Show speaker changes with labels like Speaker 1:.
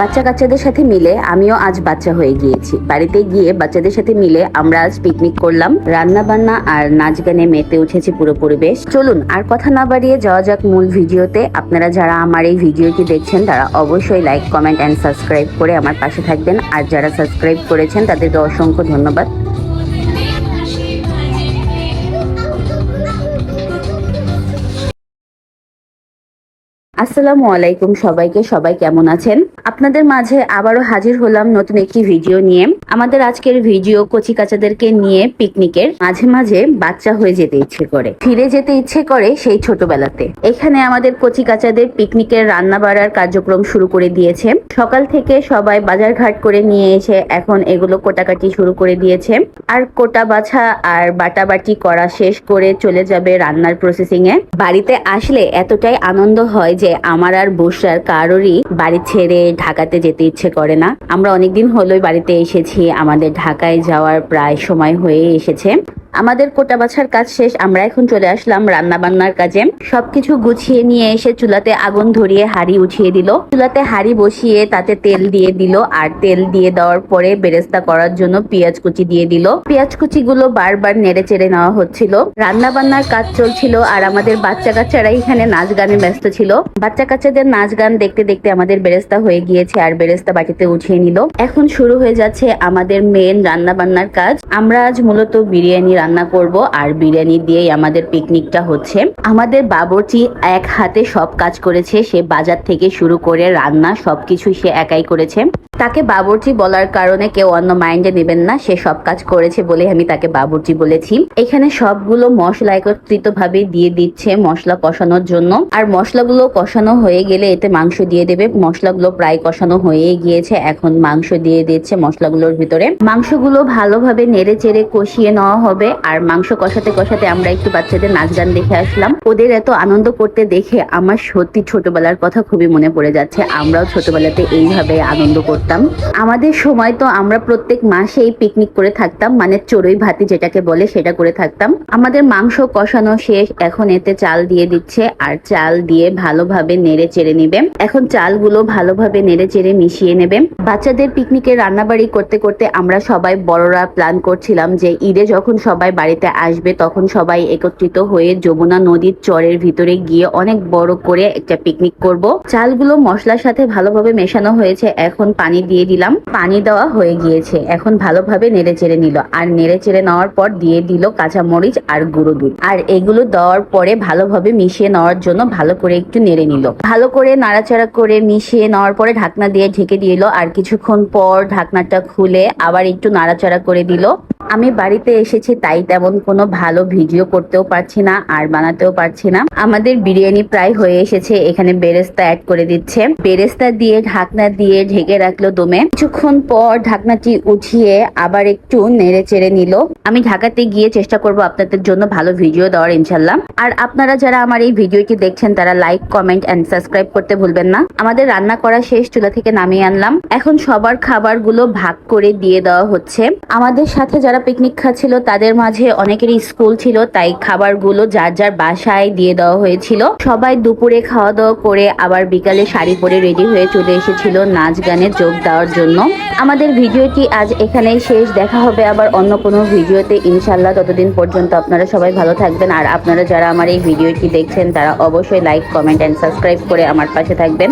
Speaker 1: বাচ্চা কাচ্চাদের সাথে মিলে আমিও আজ বাচ্চা হয়ে গিয়েছি। বাড়িতে গিয়ে বাচ্চাদের সাথে মিলে আমরা আজ পিকনিক করলাম। রান্না বান্না আর নাচ গানে মেতে উঠেছি পুরো পরিবেশ। চলুন, আর কথা না বাড়িয়ে যাওয়া যাক মূল ভিডিওতে। আপনারা যারা আমার এই ভিডিওটি দেখছেন, তারা অবশ্যই লাইক কমেন্ট অ্যান্ড সাবস্ক্রাইব করে আমার পাশে থাকবেন। আর যারা সাবস্ক্রাইব করেছেন, তাদেরকে অসংখ্য ধন্যবাদ। আসসালামু আলাইকুম সবাইকে, সবাই কেমন আছেন? আপনাদের মাঝে আবারও হাজির হলাম নতুন একটি ভিডিও নিয়ে। আমাদের আজকের ভিডিও কচি কাচাদেরকে নিয়ে পিকনিকের মাঝে মাঝে বাচ্চা হয়ে যেতে ইচ্ছে করে। ফিরে যেতে ইচ্ছে করে সেই ছোটবেলাতে। এখানে আমাদের কচি কাচাদের পিকনিকের রান্না বাড়ার কার্যক্রম শুরু করে দিয়েছে। সকাল থেকে সবাই বাজার ঘাট করে নিয়ে এসে এখন এগুলো কোটাকাটি শুরু করে দিয়েছে। আর কোটা বাছা আর বাটাবাটি করা শেষ করে চলে যাবে রান্নার প্রসেসিং এ বাড়িতে আসলে এতটাই আনন্দ হয় যে আমার আর বসার কারোরই বাড়ি ছেড়ে ঢাকাতে যেতে ইচ্ছে করে না। আমরা অনেকদিন হলোই বাড়িতে এসেছি। আমাদের ঢাকায় যাওয়ার প্রায় সময় হয়ে এসেছে। আমাদের কোটা বাছার কাজ শেষ, আমরা এখন চলে আসলাম রান্না বান্নার কাজে। সবকিছু গুছিয়ে নিয়ে এসে চুলাতে আগুন ধরিয়ে হাড়ি উঠিয়ে দিল। চুলাতে হাড়ি বসিয়ে তাতে তেল দিয়ে দিল আর তেল দিয়ে দেওয়ার পরে বেরেস্তা করার জন্য পেঁয়াজ কুচি দিয়ে দিল। পেঁয়াজ কুচি গুলো বারবার নেড়ে চেড়ে নেওয়া হচ্ছিল। রান্না বান্নার কাজ চলছিল আর আমাদের বাচ্চা কাচ্চারা এখানে নাচ গানে ব্যস্ত ছিল। বাচ্চা কাচ্চাদের নাচ গান দেখতে দেখতে আমাদের বেরেস্তা হয়ে গিয়েছে আর বেরেস্তা বাটিতে উঠিয়ে নিল। এখন শুরু হয়ে যাচ্ছে আমাদের মেন রান্না বান্নার কাজ। আমরা আজ মূলত বিরিয়ানি রান্না করব আর বিরিয়ানি দিয়েই আমাদের পিকনিকটা হচ্ছে। আমাদের বাবরচি এক হাতে সব কাজ করেছে, সে বাজার থেকে শুরু করে রান্না সবকিছু সে একাই করেছে। তাকে বাবরচি বলার কারণে কেউ অন্য মাইন্ডে নেবেন না, সে সব কাজ করেছে বলে আমি তাকে বাবরচি বলেছি। এখানে সবগুলো মশলা একত্রিত ভাবে দিয়ে দিচ্ছে মশলা কষানোর জন্য। আর মশলাগুলো কষানো হয়ে গেলে এতে মাংস দিয়ে দেবে। মশলাগুলো প্রায় কষানো হয়ে গিয়েছে, এখন মাংস দিয়ে দিচ্ছে মশলাগুলোর ভিতরে। মাংসগুলো ভালোভাবে নেড়ে চেড়ে কষিয়ে নেওয়া হবে। আর মাংস কষাতে কষাতে আমরা একটু বাচ্চাদের নাচ গান দেখে আসলাম। ওদের এত আনন্দ করতে দেখে আমার সত্যি ছোটবেলার কথা খুবই মনে পড়ে যাচ্ছে। আমরাও ছোটবেলাতে এইভাবে আনন্দ করতাম। আমাদের সময় তো আমরা প্রত্যেক মাসেই পিকনিক করে থাকতাম মানে চড়ুই ভাতি যেটাকে বলে সেটা করে থাকতাম। আমাদের মাংস কষানো শেষ, এখন এতে চাল দিয়ে দিচ্ছে, আর চাল দিয়ে ভালোভাবে নেড়ে চেড়ে নিবে। এখন চালগুলো ভালোভাবে নেড়ে চেড়ে মিশিয়ে নেবে। বাচ্চাদের পিকনিকে রান্নাবাড়ি করতে করতে আমরা সবাই বড়রা প্ল্যান করছিলাম যে ঈদে যখন সবাই বাড়িতে আসবে, তখন সবাই একত্রিত হয়ে যমুনা নদীর চরের ভিতরে গিয়ে অনেক বড় করে একটা পিকনিক করব। চালগুলো মশলার সাথে ভালোভাবে মেশানো হয়েছে, এখন পানি দিয়ে দিলাম। পানি দেওয়া হয়ে গিয়েছে। এখন ভালোভাবে নেড়ে চেড়ে নিল। আর নেড়ে চেড়ে নেওয়ার পর দিয়ে দিল কাঁচা মরিচ আর গুঁড়ো দুধ। আর এগুলো দেওয়ার পরে ভালোভাবে মিশিয়ে নেওয়ার জন্য ভালো করে একটু নেড়ে নিল। ভালো করে নাড়াচাড়া করে মিশিয়ে নেওয়ার পরে ঢাকনা দিয়ে ঢেকে দিল। আর কিছুক্ষণ পর ঢাকনাটা খুলে আবার একটু নাড়াচাড়া করে দিল। আমি বাড়িতে এসেছি, তাই তেমন কোনো ভালো ভিডিও করতেও পারছি না, আর বানাতেও পারছি না। আমাদের বিরিয়ানি প্রায় হয়ে এসেছে, এখানে বেরেস্তা অ্যাড করে দিচ্ছে। বেরেস্তা দিয়ে ঢাকনা দিয়ে ঢেকে রাখল দমে। কিছুক্ষণ পর ঢাকনাটি উঠিয়ে আবার একটু নেড়ে চেড়ে নিল। আমি ঢাকাতে গিয়ে চেষ্টা করব আপনাদের জন্য ভালো ভিডিও দেওয়ার, ইনশাল্লাহ। আর আপনারা যারা আমার এই ভিডিওটি দেখছেন, তারা লাইক কমেন্ট এন্ড সাবস্ক্রাইব করতে ভুলবেন না। আমাদের রান্না করা শেষ, চুলা থেকে নামিয়ে আনলাম। এখন সবার খাবারগুলো ভাগ করে দিয়ে দেওয়া হচ্ছে। আমাদের সাথে যারা পিকনিক খাচ্ছিল, তাদের মাঝে অনেকেরই স্কুল ছিল, তাই খাবারগুলো যার যার বাসায় দিয়ে দেওয়া হয়েছিল। সবাই দুপুরে খাওয়া দাওয়া করে আবার বিকালে শাড়ি পরে রেডি হয়ে চলে এসেছিল নাচ গানে যোগ দেওয়ার জন্য। আমাদের ভিডিওটি আজ এখানেই শেষ। দেখা হবে আবার অন্য কোনো ভিডিওতে। ইনশাল্লাহ ততদিন পর্যন্ত আপনারা সবাই ভালো থাকবেন। আর আপনারা যারা আমার এই ভিডিওটি দেখছেন, তারা অবশ্যই লাইক কমেন্ট অ্যান্ড সাবস্ক্রাইব করে আমার পাশে থাকবেন।